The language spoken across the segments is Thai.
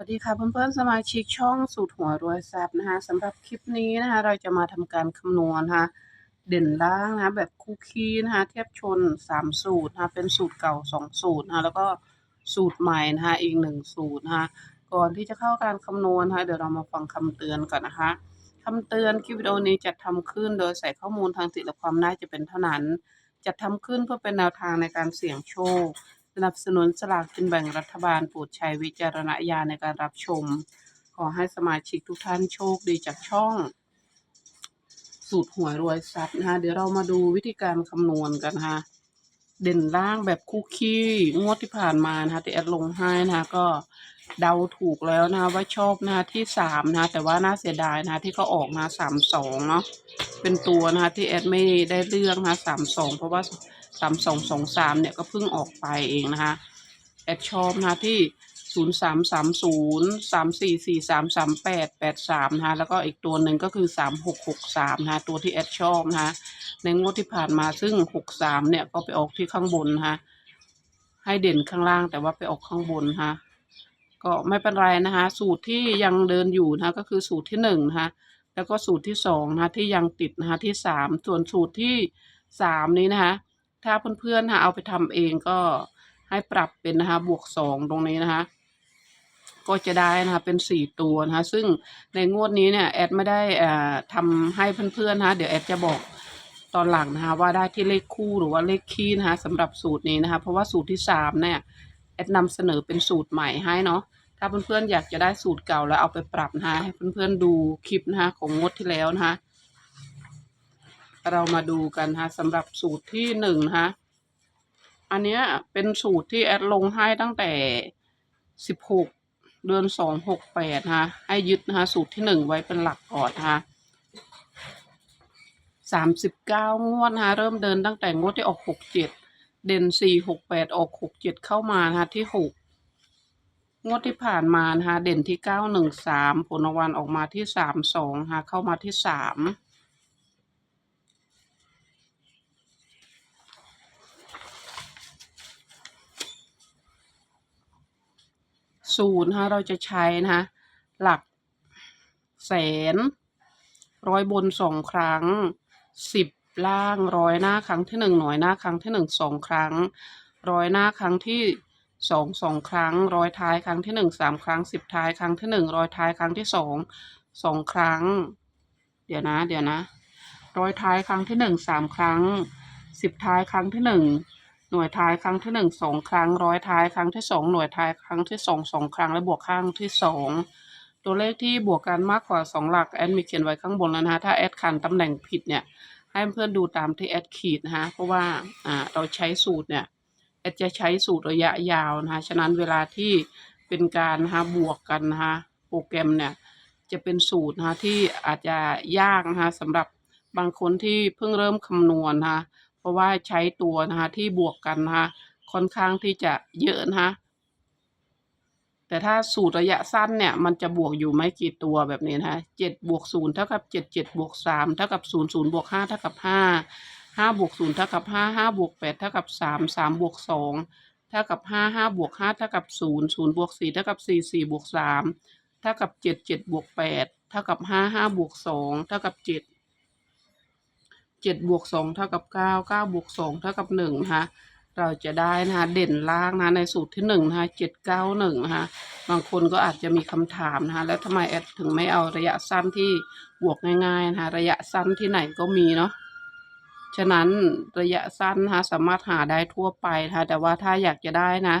สวัสดีค่ะเพื่อนๆสมาชิกช่องสูตรหัวรวยทรัพย์นะคะสำหรับคลิปนี้นะคะเราจะมาทำการคำนวณนะคะเด่นล่างนะะแบบคู่คีนะคะเทียบชนสามสูตรนะคะเป็นสูตรเก่าสองสูตรนะคะแล้วก็สูตรใหม่นะคะอีกหนึ่งสูตรนะคะก่อนที่จะเข้าการคำนวณนะคะเดี๋ยวเรามาฟังคำเตือนก่อนนะคะคำเตือนคลิปวิดีโอนี้จัดทำขึ้นโดยใส่ข้อมูลทางสิทธิและความน่าจะเป็นเท่านั้น จัดทำขึ้นเพื่อเป็นแนวทางในการเสี่ยงโชค นับสนุนสลากกินแบ่งรัฐบาลโปรดใช้วิจารณญาณในการรับชม ขอให้สมาชิกทุกท่านโชคดีจากช่อง สูตรหวยรวยทรัพย์นะคะเดี๋ยวเรามาดูวิธีการคำนวณกันนะคะเด่นล่างแบบคู่ขี้งวดที่ผ่านมานะคะที่แอดลงให้นะคะก็เดาถูกแล้วนะคะว่าชอบนะคะที่สามนะคะแต่ว่าน่าเสียดายนะที่เขาออกมาสามสองเนาะเป็นตัวนะคะที่แอดไม่ได้เลือกนะคะสามสองเพราะว่า สามสองสองสามเนี่ยก็เพิ่งออกไปเองนะคะแอดชอบนะคะที่ศูนย์สามสามศูนย์สามสี่สี่สามสามแปดแปดสามนะคะแล้วก็อีกตัวหนึ่งก็คือสามหกหกสามนะคะตัวที่แอดชอบนะคะในงวดที่ผ่านมาซึ่งหกสามเนี่ยก็ไปออกที่ข้างบนนะคะให้เด่นข้างล่างแต่ว่าไปออกข้างบนนะคะก็ไม่เป็นไรนะคะ สูตรที่ยังเดินอยู่นะคะก็คือสูตรที่หนึ่งนะคะแล้วก็สูตรที่สองนะคะที่ยังติดนะคะที่สามส่วนสูตรที่สามนี้นะคะ ถ้าเพื่อนๆนะคะเอาไปทำเองก็ให้ปรับเป็นนะคะบวกสองตรงนี้นะคะ ก็จะได้นะคะเป็นสี่ตัวนะคะ ซึ่งในงวดนี้เนี่ยแอดไม่ได้อ่าทำให้เพื่อนๆนะคะเดี๋ยวแอดจะบอกตอนหลังนะคะ ว่าได้ที่เลขคู่หรือว่าเลขคี่นะคะสำหรับสูตรนี้นะคะ เพราะว่าสูตรที่สามเนี่ยแอดนำเสนอเป็นสูตรใหม่ให้เนาะถ้าเพื่อนๆอยากจะได้สูตรเก่าแล้วเอาไปปรับนะคะให้เพื่อนๆดูคลิปนะคะของงวดที่แล้วนะคะ เรามาดูกันนะคะสำหรับสูตรที่หนึ่งนะคะอันเนี้ยเป็นสูตรที่แอดลงให้ตั้งแต่สิบหกเดือนสองหกแปดนะคะให้ยึดนะคะสูตรที่หนึ่งไว้เป็นหลักก่อนนะคะสามสิบเก้างวดนะคะเริ่มเดินตั้งแต่งวดที่ออกหกเจ็ดเด่นสี่หกแปดออกหกเจ็ดเข้ามานะคะที่หกงวดที่ผ่านมานะคะเด่นที่เก้าหนึ่งสามผลราวัลออกมาที่สามสองค่ะเข้ามาที่สาม ศูนย์นะคะเราจะใช้นะคะหลักแสน ร้อยบนสองครั้งสิบล่างร้อยหน้าครั้งที่หนึ่งหน่วยหน้าครั้งที่หนึ่งสองครั้ง ร้อยหน้าครั้งที่สองสองครั้ง ร้อยท้ายครั้งที่หนึ่งสามครั้งสิบท้ายครั้งที่หนึ่งร้อยท้ายครั้งที่สองสองครั้ง เดี๋ยวนะ เดี๋ยวนะ ร้อยท้ายครั้งที่หนึ่งสามครั้งสิบท้ายครั้งที่หนึ่ง หน่วยท้ายครั้งที่หนึ่งสองครั้ง ร้อยท้ายครั้งที่สองหน่วยท้ายครั้งที่สองสองครั้งและบวกข้างที่สองตัวเลขที่บวกกันมากกว่าสองหลักแอดมีเขียนไว้ข้างบนแล้วนะคะถ้าแอดขันตำแหน่งผิดเนี่ยให้เพื่อนดูตามที่แอดขีดนะคะเพราะว่าอ่าเราใช้สูตรเนี่ยแอดจะใช้สูตรระยะยาวนะคะฉะนั้นเวลาที่เป็นการนะคะบวกกันนะคะโปรแกรมเนี่ยจะเป็นสูตรนะคะที่อาจจะยากนะคะสำหรับบางคนที่เพิ่งเริ่มคำนวณนะคะ เพราะว่าใช้ตัวนะคะที่บวกกันนะคะค่อนข้างที่จะเยอะนะคะแต่ถ้าสูตรระยะสั้นเนี่ย มันจะบวกอยู่ไม่กี่ตัวแบบนี้นะคะเจ็ดบวกศูนย์เท่ากับเจ็ดเจ็ดบวกสามเท่ากับศูนย์ศูนย์บวกห้าเท่ากับห้าห้าบวกศูนย์เท่ากับห้าห้าบวกแปดเท่ากับสามสามบวกสองเท่ากับห้าห้าบวกห้าเท่ากับศูนย์ศูนย์บวกสี่เท่ากับสี่สี่บวกสามเท่ากับเจ็ดเจ็ดบวกแปดเท่ากับห้าห้าบวกสองเท่ากับเจ็ด เจ็ดบวกสองเท่ากับเก้าเก้าบวกสองเท่ากับหนึ่งนะคะเราจะได้นะคะเด่นล่างนะในสูตรที่หนึ่งนะคะเจ็ดเก้าหนึ่งนะคะบางคนก็อาจจะมีคำถามนะคะแล้วทำไมแอดถึงไม่เอาระยะสั้นที่บวกง่ายๆนะคะระยะสั้นที่ไหนก็มีเนาะฉะนั้นระยะสั้นนะคะสามารถหาได้ทั่วไปนะคะแต่ว่าถ้าอยากจะได้นะ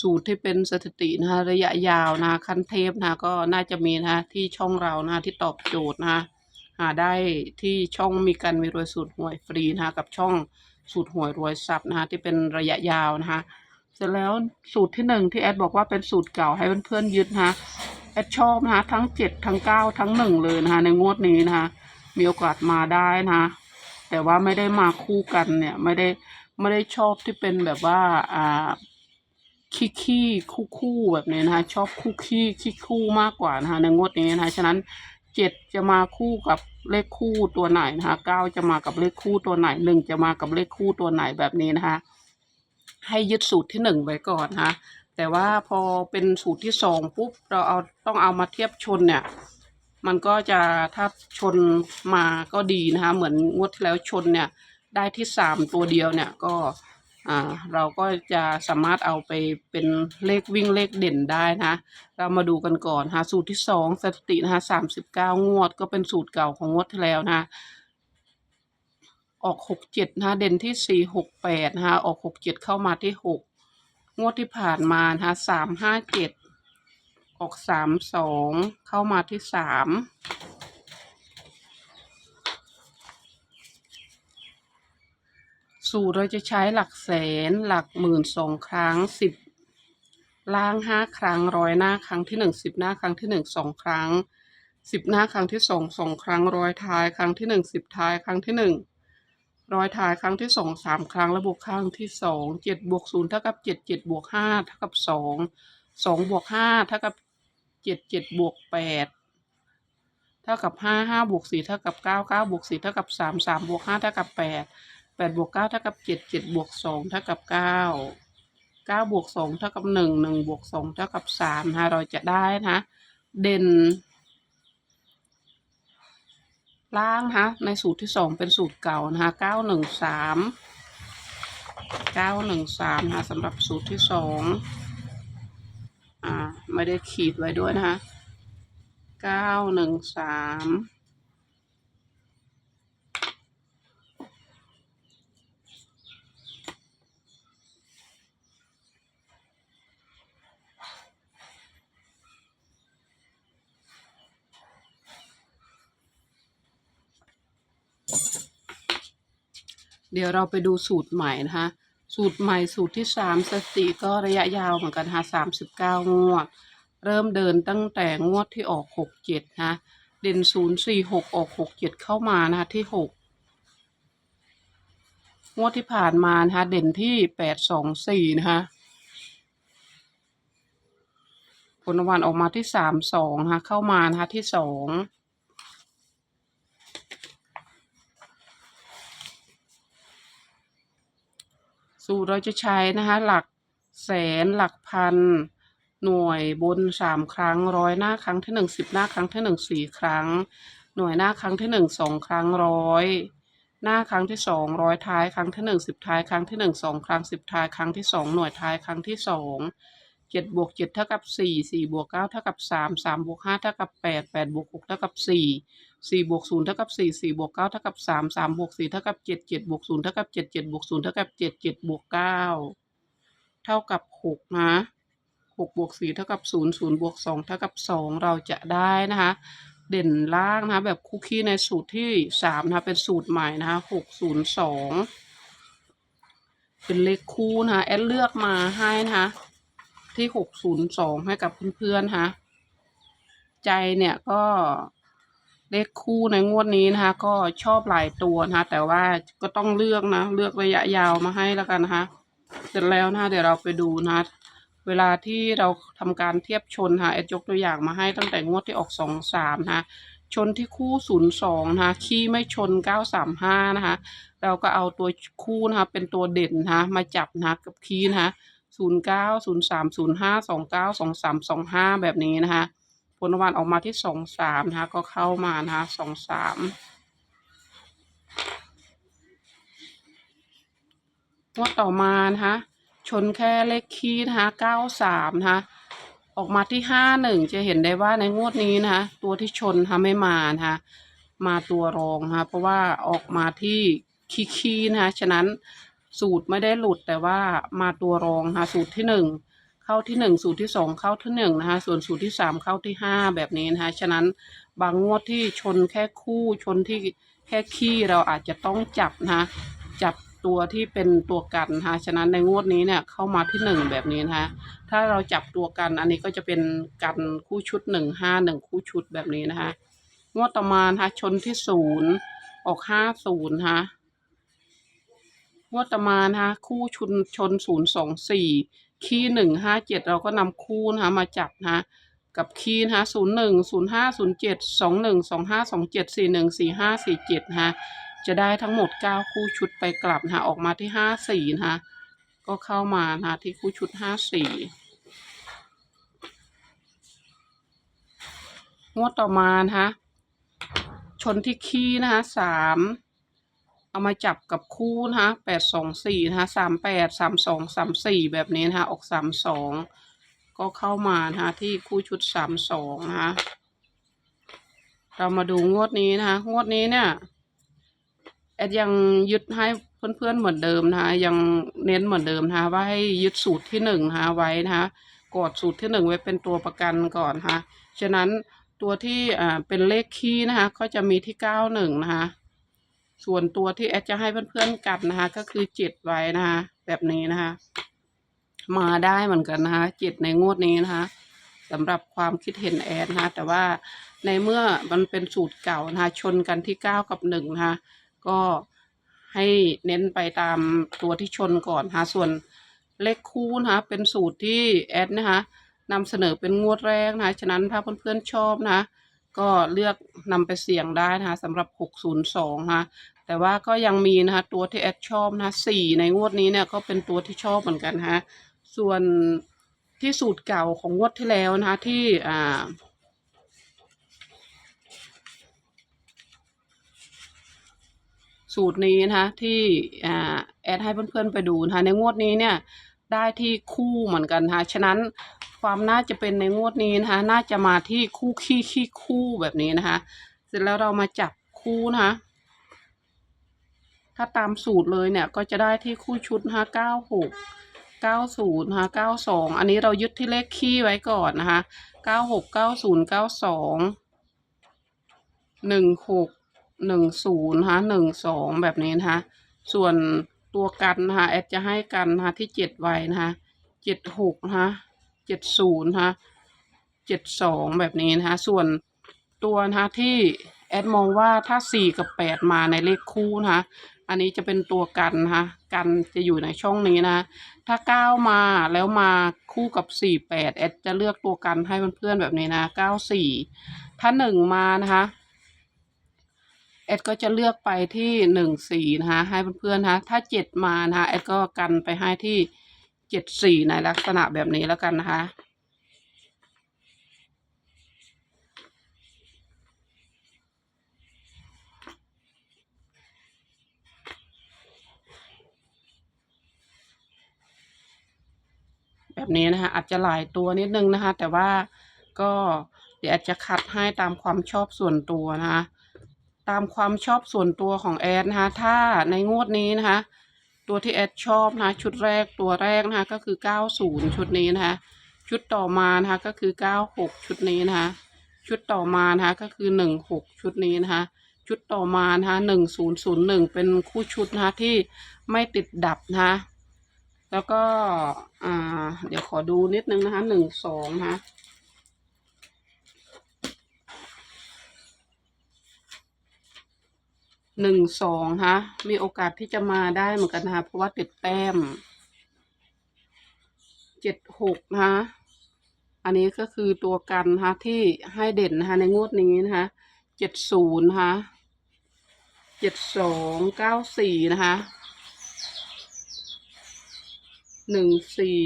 สูตรที่เป็นสถิตินะคะระยะยาวนะคะขั้นเทพนะคะก็น่าจะมีนะคะที่ช่องเรานะะที่ตอบโจทย์นะคะ หาได้ที่ช่องมีการมีรวยสูตรหวยฟรีนะคะกับช่องสูตรหวยรวยทรัพย์นะคะที่เป็นระยะยาวนะคะเสร็จแล้วสูตรที่หนึ่งที่แอดบอกว่าเป็นสูตรเก่าให้เพื่อนๆยึดนะคะแอดชอบนะคะทั้งเจ็ดทั้งเก้าทั้งหนึ่งเลยนะคะในงวดนี้นะคะมีโอกาสมาได้นะคะแต่ว่าไม่ได้มาคู่กันเนี่ยไม่ได้ไม่ได้ชอบที่เป็นแบบว่าอ่าขี้ขี้คู่คู่แบบนี้นะคะชอบคู่ขี้ขี้คู่มากกว่านะคะในงวดนี้นะคะฉะนั้น เจ็ดจะมาคู่กับเลขคู่ตัวไหนนะคะเก้าจะมากับเลขคู่ตัวไหนหนึ่งจะมากับเลขคู่ตัวไหนแบบนี้นะคะ ให้ยึดสูตรที่หนึ่งไว้ก่อนนะคะแต่ว่าพอเป็นสูตรที่สองปุ๊บเราเอาต้องเอามาเทียบชนเนี่ย มันก็จะถ้าชนมาก็ดีนะคะ เหมือนงวดที่แล้วชนเนี่ย ได้ที่สามตัวเดียวเนี่ยก็ อ่าเราก็จะสามารถเอาไปเป็นเลขวิ่งเลขเด่นได้นะ เรามาดูกันก่อนหาสูตรที่สองสถิตินะคะสามสิบเก้างวด ก็เป็นสูตรเก่าของงวดที่แล้วนะออกหกเจ็ดนะคะเด่นที่สี่หกแปดนะคะออกหกเจ็ดเข้ามาที่หกงวดที่ผ่านมานะคะสามห้าเจ็ดออกสามสองเข้ามาที่สาม สูตรเราจะใช้หลักแสนหลักหมื่นสองครั้งสิบล่างห้าครั้งร้อยหน้าครั้งที่หนึ่งสิบหน้าครั้งที่หนึ่งสองครั้งสิบหน้าครั้งที่สองสองครั้งร้อยท้ายครั้งที่หนึ่งสิบท้ายครั้งที่หนึ่งร้อยท้ายครั้งที่สองสามครั้งและบวกครั้งที่สองเจ็ดบวกศูนย์เท่ากับเจ็ดเจ็ดบวกห้าเท่ากับสองสองบวกห้าเท่ากับเจ็ดเจ็ดบวกแปดเท่ากับห้าห้าบวกสี่เท่ากับเก้าเก้าบวกสี่เท่ากับสามสามบวกห้าเท่ากับแปด ดบวกเก้าเท่ากับเจ็ดเจ็ดบวกสองเท่ากับเก้าเก้าบวกสองเท่ากับหนึ่งหนึ่งบวกสองเท่ากับสามนะคะเราจะได้นะเด่น ล่างนะคะในสูตรที่สองเป็นสูตรเก่านะคะเก้าหนึ่งสามเก้าหนึ่งสามนะคะสำหรับสูตรที่สองอ่าไม่ได้ขีดไว้ด้วยนะคะเก้าหนึ่งสาม เดี๋ยวเราไปดูสูตรใหม่นะคะสูตรใหม่สูตรที่สามสติก็ระยะยาวเหมือนกันค่ะสามสิบเก้างวด เริ่มเดินตั้งแต่งวดที่ออกหกเจ็ดนะเด่นศูนย์สี่หกออกหกเจ็ดเข้ามานะคะที่หกงวดที่ผ่านมานะคะเด่นที่แปดสองสี่นะคะผลรางวัลออกมาที่สามสองนะคะเข้ามานะคะที่สอง สูตรเราจะใช้นะคะหลักแสนหลักพัน หน่วยบนสามครั้งร้อยหน้าครั้งที่หนึ่งสิบหน้าครั้งที่หนึ่งสี่ครั้ง หน่วยหน้าครั้งที่หนึ่งสองครั้งร้อยหน้าครั้งที่สองร้อยท้ายครั้งที่หนึ่งสิบท้ายครั้งที่หนึ่งสองครั้งสิบท้ายครั้งที่สองหน่วยท้ายครั้งที่สอง เจ็ดบวกเจ็ดเท่ากับสี่สี่บวกเก้าเท่ากับสามสามบวกห้าเท่ากับแปดแปดบวกหกเท่ากับสี่สี่บวกศูนย์เท่ากับสี่สี่บวกเก้าเท่ากับสามสามบวกสี่เท่ากับเจ็ดเจ็ดบวกศูนย์เท่ากับเจ็ดเจ็ดบวกศูนย์เท่ากับเจ็ดเจ็ดบวกเก้าเท่ากับหกนะหกบวกสี่เท่ากับศูนย์ศูนย์บวกสองเท่ากับสองเราจะได้นะคะ เด่นล่างนะคะแบบคุกกี้ในสูตรที่สามนะคะเป็นสูตรใหม่นะคะหกศูนย์สองเป็นเลขคู่นะคะแอดเลือกมาให้นะคะ ที่หกศูนย์สองให้กับเพื่อนๆนะใจเนี่ยก็เลขคู่ในงวดนี้นะคะ ก็ชอบหลายตัวนะคะ แต่ว่าก็ต้องเลือกนะ เลือกระยะยาวมาให้แล้วกันนะคะ เสร็จแล้วนะคะเดี๋ยวเราไปดูนะคะเวลาที่เราทำการเทียบชนค่ะแอดยกตัวอย่างมาให้ตั้งแต่งวดที่ออกสองสามนะคะชนที่คู่ศูนย์สองนะคะขี้ไม่ชนเก้าสามห้านะคะ เราก็เอาตัวคู่นะคะเป็นตัวเด่นนะคะมาจับนะคะกับคีย์นะคะ ศูนย์เก้าศูนย์สามศูนย์ห้าสองเก้าสองสามสองห้าแบบนี้นะคะผลรางวัลออกมาที่สองสามนะคะก็เข้ามานะคะสองสามงวดต่อมานะคะชนแค่เลขคีย์นะคะเก้าสามนะคะออกมาที่ห้าหนึ่งจะเห็นได้ว่าในงวดนี้นะคะตัวที่ชนนะคะไม่มานะคะมาตัวรองนะคะเพราะว่าออกมาที่คีคีนะคะฉะนั้น สูตรไม่ได้หลุดแต่ว่ามาตัวรองนะคะสูตรที่หนึ่งเข้าที่หนึ่งสูตรที่สองเข้าที่หนึ่งนะคะส่วนสูตรที่สามเข้าที่ห้าแบบนี้นะคะฉะนั้นบางงวดที่ชนแค่คู่ชนที่แค่ขี้เราอาจจะต้องจับนะคะจับตัวที่เป็นตัวกันนะคะฉะนั้นในงวดนี้เนี่ยเข้ามาที่หนึ่งแบบนี้นะคะถ้าเราจับตัวกันอันนี้ก็จะเป็นกันคู่ชุดหนึ่งห้าหนึ่งคู่ชุดแบบนี้นะคะงวดต่อมานะคะชนที่ศูนย์ออกห้าศูนย์นะคะ งวดต่อมานะคะคู่ชุนชนศูนย์สองสี่คีหนึ่งห้าเจ็ดเราก็นำคู่นะคะมาจับนะกับคีนะคะศูนย์หนึ่งศูนย์ห้าศูนย์เจ็ดสองหนึ่งสองห้าสองเจ็ดสี่หนึ่งสี่ห้าสี่เจ็ดฮะจะได้ทั้งหมดเก้าคู่ชุดไปกลับนะออกมาที่ห้าสี่นะก็เข้ามานะที่คู่ชุดห้าสี่งวดต่อมานะคะชนที่คีนะคะสาม เอามาจับกับคู่นะคะแปดสองสี่นะคะสามแปดสามสองสามสี่แบบนี้นะคะออกสามสองก็เข้ามานะคะที่คู่ชุดสามสองนะคะเรามาดูงวดนี้นะคะงวดนี้เนี่ยแอดยังยึดให้เพื่อนๆเหมือนเดิมนะคะยังเน้นเหมือนเดิมนะคะว่าให้ยึดสูตรที่หนึ่งนะคะไว้นะคะกดสูตรที่หนึ่งไว้เป็นตัวประกันก่อนนะคะฉะนั้นตัวที่อ่าเป็นเลขคีย์นะคะก็จะมีที่เก้าหนึ่งนะคะ ส่วนตัวที่แอดจะให้เพื่อนๆกัดนะคะ ก็คือเจ็ดไว้นะคะแบบนี้นะคะ มาได้เหมือนกันนะคะเจ็ดในงวดนี้นะคะสำหรับความคิดเห็นแอดนะคะ แต่ว่าในเมื่อมันเป็นสูตรเก่านะคะ ชนกันที่เก้ากับหนึ่งนะคะก็ให้เน้นไปตามตัวที่ชนก่อนนะคะส่วนเลขคู่นะคะเป็นสูตรที่แอดนะคะนำเสนอเป็นงวดแรกนะคะฉะนั้นถ้าเพื่อนๆชอบนะคะก็เลือกนำไปเสี่ยงได้นะคะสำหรับ 602 นะคะ แต่ว่าก็ยังมีนะคะตัวที่แอดชอบนะคะ4ในงวดนี้เนี่ยก็เป็นตัวที่ชอบเหมือนกันนะส่วนที่สูตรเก่าของงวดที่แล้วนะคะที่อ่าสูตรนี้นะคะที่อ่าแอดให้เพื่อนๆไปดูนะคะในงวดนี้เนี่ยได้ที่คู่เหมือนกันนะคะฉะนั้นความน่าจะเป็นในงวดนี้นะคะน่าจะมาที่คู่ขี้ขี้คู่แบบนี้นะคะเสร็จแล้วเรามาจับคู่นะคะ ถ้าตามสูตรเลยเนี่ย ก็จะได้ที่คู่ชุดนะคะเก้าหกเก้าศูนย์นะคะเก้าสองอันนี้เรายึดที่เลขขี้ไว้ก่อนนะคะเก้าหกเก้าศูนย์เก้าสองหนึ่งหกหนึ่งศูนย์นะคะหนึ่งสองแบบนี้นะคะ ส่วนตัวกันนะคะแอดจะให้กันนะคะที่เจ็ดไว้นะคะเจ็ดหกนะคะเจ็ดศูนย์นะคะเจ็ดสองแบบนี้นะคะ ส่วนตัวนะคะที่แอดมองว่าถ้าสี่กับแปดมาในเลขคู่นะคะ อันนี้จะเป็นตัวกันนะคะกันจะอยู่ในช่องนี้นะ ถ้าเก้ามาแล้วมาคู่กับสี่แปดแอดจะเลือกตัวกันให้เพื่อนๆแบบนี้นะเก้าสี่ถ้าหนึ่งมานะคะแอดก็จะเลือกไปที่หนึ่งสี่นะคะให้เพื่อนๆนะคะถ้าเจ็ดมานะคะแอดก็กันไปให้ที่เจ็ดสี่ในลักษณะแบบนี้แล้วกันนะคะ แบบนี้นะคะ อาจจะหลายตัวนิดนึงนะคะ แต่ว่าก็เดี๋ยวอาจจะคัดให้ตามความชอบส่วนตัวนะคะ ตามความชอบส่วนตัวของแอดนะคะ ถ้าในงวดนี้นะคะ ตัวที่แอดชอบนะคะ ชุดแรกตัวแรกนะคะก็คือ 90 ชุดนี้นะคะ ชุดต่อมานะคะก็คือ 96 ชุดนี้นะคะ ชุดต่อมานะคะก็คือ 16 ชุดนี้นะคะชุดต่อมานะคะ1001เป็นคู่ชุดนะคะที่ไม่ติดดับนะคะ แล้วก็ อ่า เดี๋ยวขอดูนิดนึงนะคะหนึ่งสองนะคะหนึ่งสองนะคะมีโอกาสที่จะมาได้เหมือนกันนะคะเพราะว่าติดแต้มเจ็ดหกนะคะอันนี้ก็คือตัวกันนะที่ให้เด่นนะคะในงวดนี้นะคะเจ็ดศูนย์นะคะเจ็ดสองเก้าสี่นะคะ หนึ่งสี่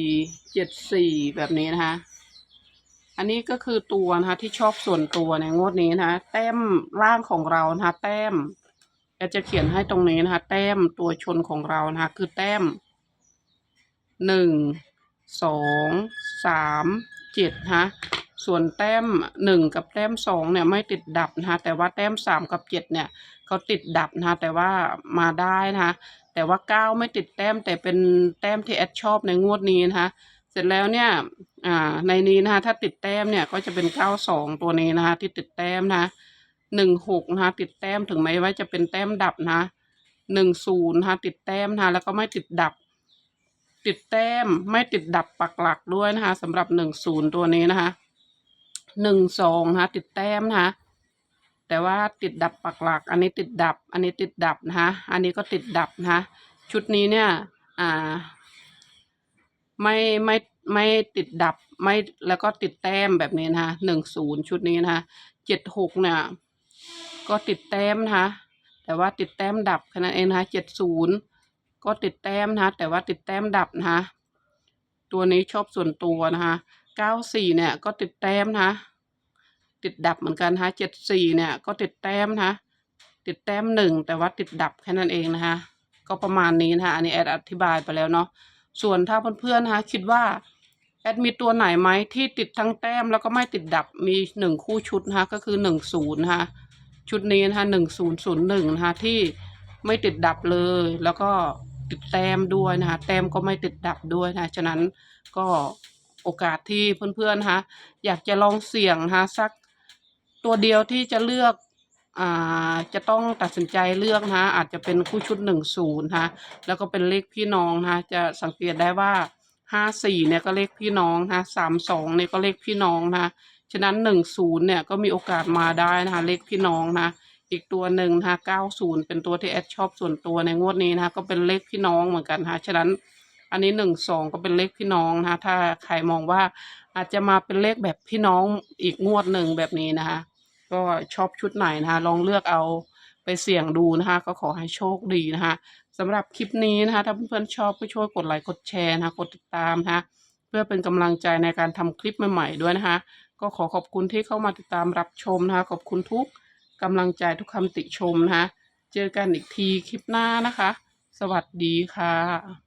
เจ็ดสี่แบบนี้นะคะ อันนี้ก็คือตัวนะคะที่ชอบส่วนตัวในงวดนี้นะคะแต้มร่างของเรานะคะแต้มแอดจะเขียนให้ตรงนี้นะคะ แต้มตัวชนของเรานะคะ คือแต้มหนึ่งสองสามเจ็ดนะคะส่วนแต้มหนึ่งกับแต้มสองเนี่ยไม่ติดดับนะคะแต่ว่าแต้มสามกับเจ็ดเนี่ย เขาติดดับนะคะแต่ว่ามาได้นะคะแต่ว่าเก้าไม่ติดแต้มแต่เป็นแต้มที่แอดชอบในงวดนี้นะคะเสร็จแล้วเนี่ยในนี้นะคะถ้าติดแต้มเนี่ยก็จะเป็นเก้าสองตัวนี้นะคะที่ติดแต้มนะคะหนึ่งหกนะคะติดแต้มถึงแม้ว่าจะเป็นแต้มดับนะหนึ่งศูนย์นะคะติดแต้มนะคะแล้วก็ไม่ติดดับ ติดแต้มไม่ติดดับปักหลักด้วยนะคะสำหรับหนึ่งศูนย์ตัวนี้นะคะหนึ่งสองนะคะติดแต้มนะคะ แต่ว่าติดดับปักหลัก อันนี้ติดดับ อันนี้ติดดับนะคะอันนี้ก็ติดดับนะคะชุดนี้เนี่ยอ่าไม่ไม่ไม่ติดดับไม่แล้วก็ติดแต้มแบบนี้นะคะหนึ่งศูนย์ชุดนี้นะคะเจ็ดหกเนี่ยก็ติดแต้มนะคะแต่ว่าติดแต้มดับแค่นั้นเองนะคะเจ็ดศูนย์ก็ติดแต้มนะคะแต่ว่าติดแต้มดับนะคะตัวนี้ชอบส่วนตัวนะคะเก้าสี่เนี่ยก็ติดแต้มนะคะ ติดดับเหมือนกันนะเจ็ดสี่เนี่ยก็ติดแต้มนะคะติดแต้มหนึ่งแต่ว่าติดดับแค่นั้นเองนะคะก็ประมาณนี้นะคะอันนี้แอดอธิบายไปแล้วเนาะส่วนถ้าเพื่อนๆนะคะคิดว่าแอดมีตัวไหนไหมที่ติดทั้งแต้มแล้วก็ไม่ติดดับมีหนึ่งคู่ชุดนะคะก็คือหนึ่งศูนย์นะคะชุดนี้นะคะหนึ่งศูนย์ศูนย์หนึ่งนะคะที่ไม่ติดดับเลย แล้วก็ติดแต้มด้วยนะคะแต้มก็ไม่ติดดับด้วยนะฉะนั้นก็โอกาสที่เพื่อนๆนะคะอยากจะลองเสี่ยงนะคะสัก ตัวเดียวที่จะเลือกอ่าจะต้องตัดสินใจเลือกนะอาจจะเป็นคู่ชุดหนึ่งศูนย์นะแล้วก็เป็นเลขพี่น้องนะจะสังเกตได้ว่าห้าสี่เนี่ยก็เลขพี่น้องนะสามสองเนี่ยก็เลขพี่น้องนะฉะนั้นหนึ่งศูนย์เนี่ยก็มีโอกาสมาได้นะคะเลขพี่น้องนะอีกตัวหนึ่งนะคะเก้าศูนย์เป็นตัวที่แอดชอบส่วนตัวในงวดนี้นะคะก็เป็นเลขพี่น้องเหมือนกันนะคะฉะนั้นอันนี้หนึ่งสองก็เป็นเลขพี่น้องนะคะถ้าใครมองว่าอาจจะมาเป็นเลขแบบพี่น้องอีกงวดหนึ่งแบบนี้นะคะ ก็ชอบชุดไหนนะคะ ลองเลือกเอาไปเสี่ยงดูนะคะ ก็ขอให้โชคดีนะคะสำหรับคลิปนี้นะคะ ถ้าเพื่อนๆชอบก็ช่วยกดไลค์กดแชร์นะคะ กดติดตามนะคะ เพื่อเป็นกำลังใจในการทำคลิปใหม่ๆด้วยนะคะ ก็ขอขอบคุณที่เข้ามาติดตามรับชมนะคะ ขอบคุณทุกกำลังใจทุกคำติชมนะคะ เจอกันอีกทีคลิปหน้านะคะ สวัสดีค่ะ